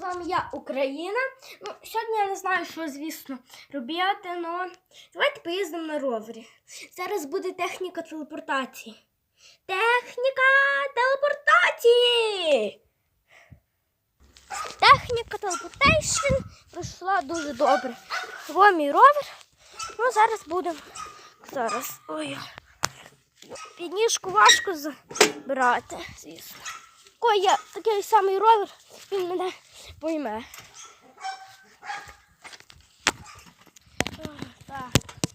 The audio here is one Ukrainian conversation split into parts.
з вами я, Україна. Ну, сьогодні я не знаю, що, звісно, робити, але давайте поїздимо на ровері. Зараз буде техніка телепортації. Техніка телепортації! Техніка телепортейшн пройшла дуже добре. Во мій ровер. Ну, зараз будемо. Зараз. Ой. Підніжку важко забирати, звісно. Такий самий ровер, він мене пойме. Так,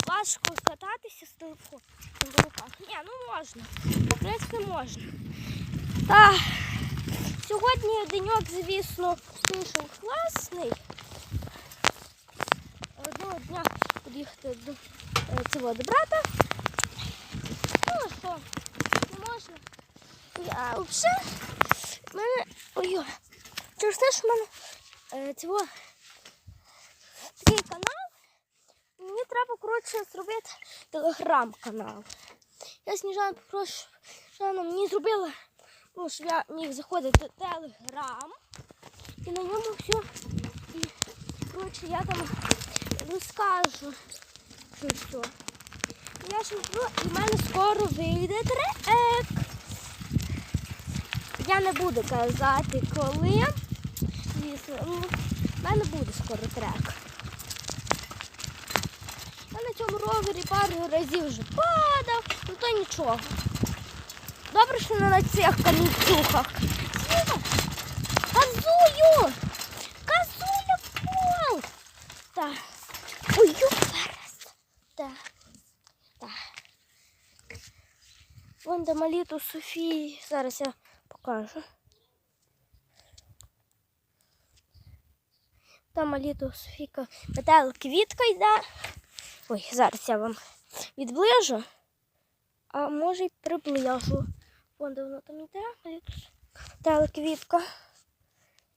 важко кататися з телефоном в руках. Ні, ну можна. В принципі, можна. Так, сьогодні деньок, звісно, вийшов класний. Одного дня під'їхати до е, цього до брата. Ну, що, не можна. Я взагалі, мене. Ой, через те, що в мене е, цього такий канал. Мені треба, коротше, зробити телеграм-канал. Я Сніжана попрошу, що вона мені зробила, ну, щоб я міг заходити в телеграм. І на ньому все. І, коротше, я там розкажу, що все. Я люблю, і в мене скоро вийде трек. Я не буду казати, коли. Звісно, ну, в мене буде скоро трек. Я на цьому ровері пару разів вже падав, ну то нічого. Добре, що не на цих камінцюхах. Світа, Казую! Казуля пол! Так. Ой, ю, зараз. Так. Так. Вон де маліту Софії. Зараз я покажу. Там маліту Софійка метал квітка йде. Ой, зараз я вам відближу. А може й приближу. Вон де там йде, метал квітка.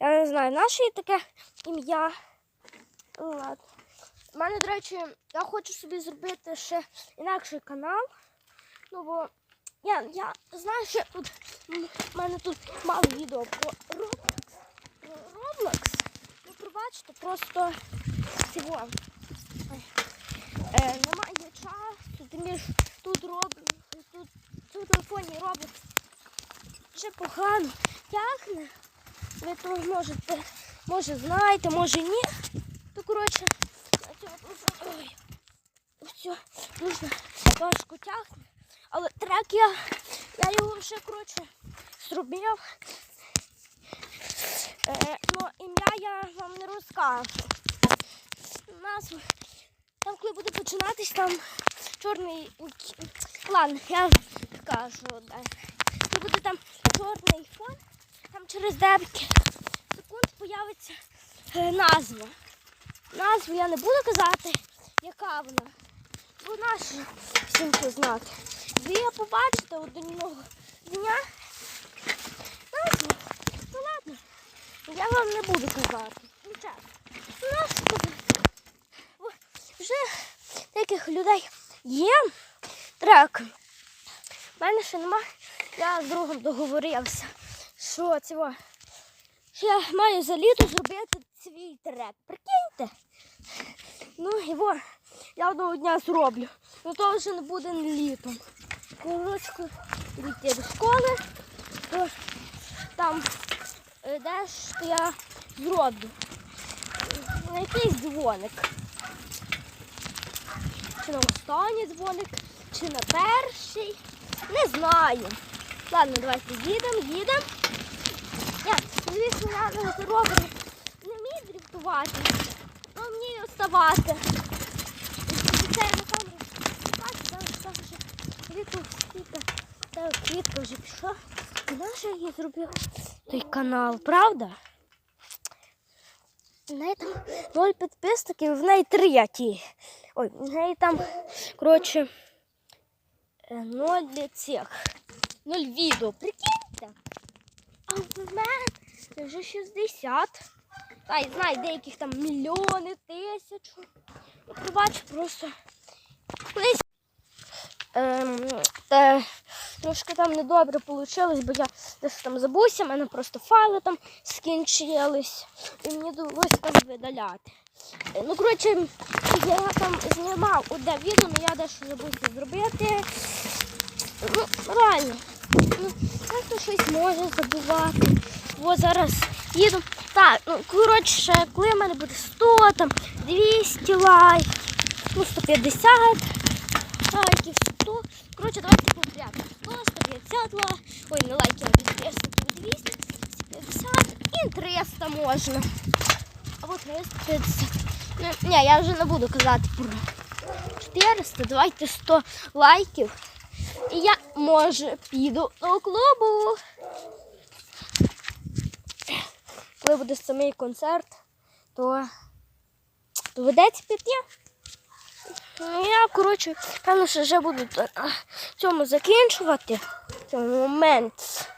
Я не знаю, наше є таке ім'я. Ладно. У мене, до речі, я хочу собі зробити ще інакший канал. Ну, бо я, я знаю, що тут в мене тут мало відео про Roblox. Про Roblox. Ну, пробачте, просто. Ой. Е, немає часу, тим більше тут роблю, тут, тут в телефоні Roblox вже погано тягне. Ви то можете, може знаєте, може ні. То коротше, на. Ой. Все, дуже важко тягне. Але трек я, я його вже коротше зробив. Е, ну, ім'я я вам не розкажу. Назву. Там, коли буде починатись, там чорний. Ладно, я скажу. Да. Коли буде там чорний фон, там через 9 секунд появиться е, назва. Назву я не буду казати, яка вона. Бо нашу всім це знати. Ви я побачите одного дня. Назву. Я вам не буду казати. Ну чесно. Нашу Вже деяких людей є трек. У мене ще нема. Я з другом договорився, що цього. Я маю за літо зробити свій трек. Прикиньте. Ну во, я одного дня зроблю. Ну то вже не буде літом. Коротко йти до школи, то там де ж я зроблю. На якийсь дзвоник. Чи на останній дзвоник, чи на перший. Не знаю. Ладно, давайте їдемо, їдемо. Я, звісно, на ровері не вмію дрифтувати, але вмію вставати. Це на камеру зараз там вже квітка вже пішла. І наше я зробив той канал, правда? Неї там ноль підписників, в неї три які. Ой, в неї там, коротше, е, ноль цих. Ноль відео. Прикиньте. А в мене вже 60. Та й знаю, деяких там мільйони, тисячу. Ну, Пробач, просто ем, та, трошки там недобре вийшло, бо я десь там забувся, в мене просто файли там скінчились. І мені довелося там видаляти. Е, Ну, коротше, я там знімав одне відео, але я дещо забувся зробити. Ну, реально. Ну, хто щось може забувати. Бо зараз їду. Так, ну коротше, коли в мене буде 100, там 200 лайків, ну 150 лайків, 100. Коротше, давайте по 100, 150 лайків. Ой, не лайків, а 200, 200, 150 і 300 можна. Або 350. Ну, ні, я вже не буду казати про 400, давайте 100 лайків. І я, може, піду до клубу. Коли буде самий концерт, то доведеться піти. Ну, я, коротше, певно, що вже буду цьому закінчувати. Цьому момент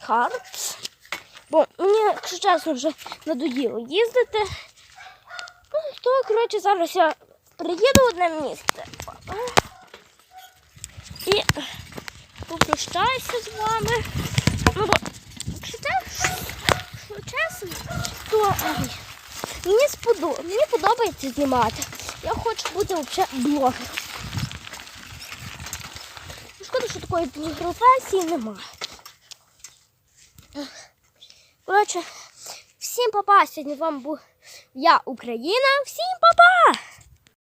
хард. Бо мені, якщо чесно, вже надоїло їздити. Ну, то, коротше, зараз я приїду в одне місце. І попрощаюся з вами. Ну, бо, якщо чесно, то мені сподобається, мені подобається знімати. Я хочу бути взагалі блогером. Ну, Шкода, що такої професії немає. Коротше, всім папа. Сьогодні з вами був я, Україна. Всім папа!